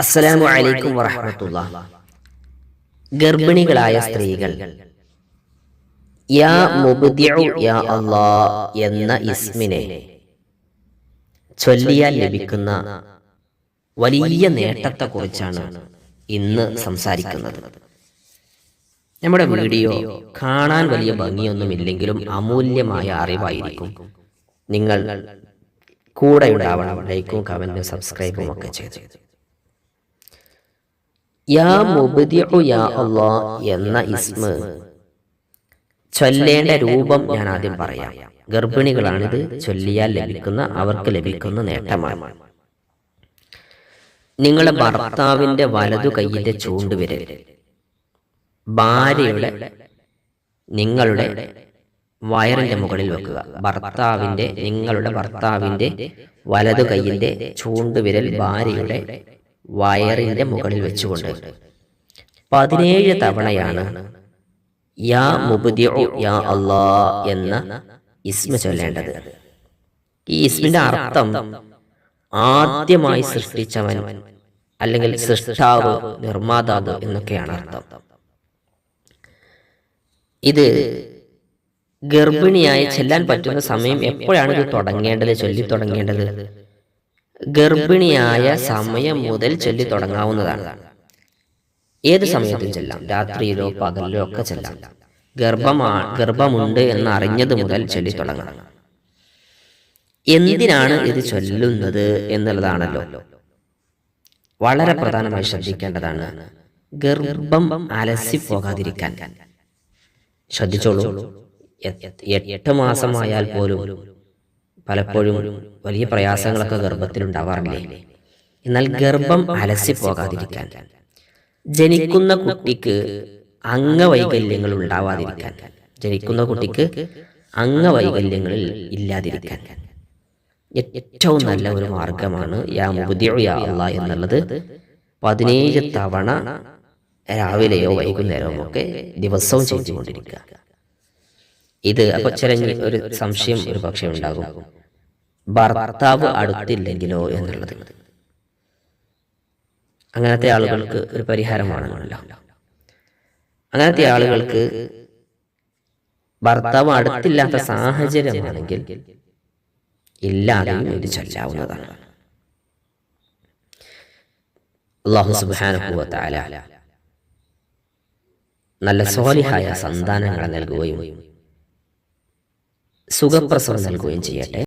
അസ്സലാമു അലൈക്കും വറഹമത്തുള്ള ഗർഭിണികളായ സ്ത്രീകൾ. യാ മുബ്ദിഉ യാ അല്ലാ എന്ന ഇസ്മിനെ ചൊല്ലിയാൽ ലഭിക്കുന്ന വലിയ നേട്ടത്തെക്കുറിച്ചാണ് ഇന്ന് സംസാരിക്കുന്നത്. നമ്മുടെ വീഡിയോ കാണാൻ വലിയ ഭംഗിയൊന്നുമില്ലെങ്കിലും അമൂല്യമായ അറിവായിരിക്കും. നിങ്ങൾ കൂടെ ഉണ്ടാവണം. ലൈക്കും കമന്റും സബ്സ്ക്രൈബും ഒക്കെ ചെയ്ത്. യാ മുബ്ദിഉ യാ എന്ന ഇസ്മ. ചൊല്ലേണ്ട രൂപം ഞാൻ ആദ്യം പറയാം. ഗർഭിണികളാണിത്. ചൊല്ലിയാൽ ലഭിക്കുന്ന അവർക്ക് ലഭിക്കുന്ന നേട്ടമാണ്. നിങ്ങളെ ഭർത്താവിന്റെ വലതു കൈയിന്റെ ചൂണ്ടുവിരൽ. ഭാര്യയുടെ നിങ്ങളുടെ വയറിന്റെ മുകളിൽ വെക്കുക. ഭർത്താവിന്റെ നിങ്ങളുടെ ഭർത്താവിന്റെ വലതു കൈയിന്റെ ചൂണ്ടുവിരൽ ഭാര്യയുടെ വയറിന്റെ മുകളിൽ വെച്ചുകൊണ്ട്. പതിനേഴ് തവണയാണ് യാ യാ അല്ലാ എന്ന ഇസ്മ ചൊല്ലേണ്ടത്. ഈ ഇസ്മിന്റെ അർത്ഥം ആദ്യമായി സൃഷ്ടിച്ചവൻ അല്ലെങ്കിൽ സൃഷ്ടാവ് നിർമ്മാതാവ് എന്നൊക്കെയാണ് അർത്ഥം. ഇത് ഗർഭിണിയായി ചെല്ലാൻ പറ്റുന്ന സമയം എപ്പോഴാണ് ഇത് തുടങ്ങേണ്ടത് ചൊല്ലി തുടങ്ങേണ്ടത് ഗർഭിണിയായ സമയം മുതൽ ചൊല്ലി തുടങ്ങാവുന്നതാണ്. ഏത് സമയത്തും ചെല്ലാം. രാത്രിയിലോ പകലിലോ ഒക്കെ ചെല്ലാം. ഗർഭമാ ഗർഭമുണ്ട് എന്ന് അറിഞ്ഞത് മുതൽ ചൊല്ലി തുടങ്ങണം. എന്തിനാണ് ഇത് ചൊല്ലുന്നത് എന്നുള്ളതാണല്ലോ. വളരെ പ്രധാനമായി ശ്രദ്ധിക്കേണ്ടതാണ് ഗർഭം അലസി പോകാതിരിക്കാൻ. ശ്രദ്ധിച്ചോളൂ. എട്ട് മാസമായാൽ പോലും പലപ്പോഴും വലിയ പ്രയാസങ്ങളൊക്കെ ഗർഭത്തിൽ ഉണ്ടാവാറില്ലേ എന്നാൽ ഗർഭം അലസി പോകാതിരിക്കാൻ ജനിക്കുന്ന കുട്ടിക്ക് അംഗവൈകല്യങ്ങൾ ഉണ്ടാവാതിരിക്കാൻ ജനിക്കുന്ന കുട്ടിക്ക് അംഗവൈകല്യങ്ങളിൽ ഇല്ലാതിരിക്കാൻ. ഏറ്റവും നല്ല ഒരു മാർഗമാണ് യാ മുബ്ദിഉ യാ അല്ലാ എന്നുള്ളത് പതിനേഴ് തവണ രാവിലെയോ വൈകുന്നേരമോ ഒക്കെ ദിവസവും ചെയ്തുകൊണ്ടിരിക്കുക. ഇത് അപ്പൊ ചില ഒരു സംശയം ഒരു പക്ഷേ ഉണ്ടാകും. ഭർത്താവ് അടുത്തില്ലെങ്കിലോ എന്നുള്ളത്. അങ്ങനത്തെ ആളുകൾക്ക് ഒരു പരിഹാരമാണല്ലോ. അങ്ങനത്തെ ആളുകൾക്ക് ഭർത്താവ് അടുത്തില്ലാത്ത സാഹചര്യമാണെങ്കിൽ ഇല്ലാതെയും ഇത് ചൊല്ലാവുന്നതാണ്. അള്ളാഹു നല്ല സോലിഹായ സന്താനങ്ങളെ നൽകുകയും സുഖപ്രസവം നൽകുകയും ചെയ്യട്ടെ.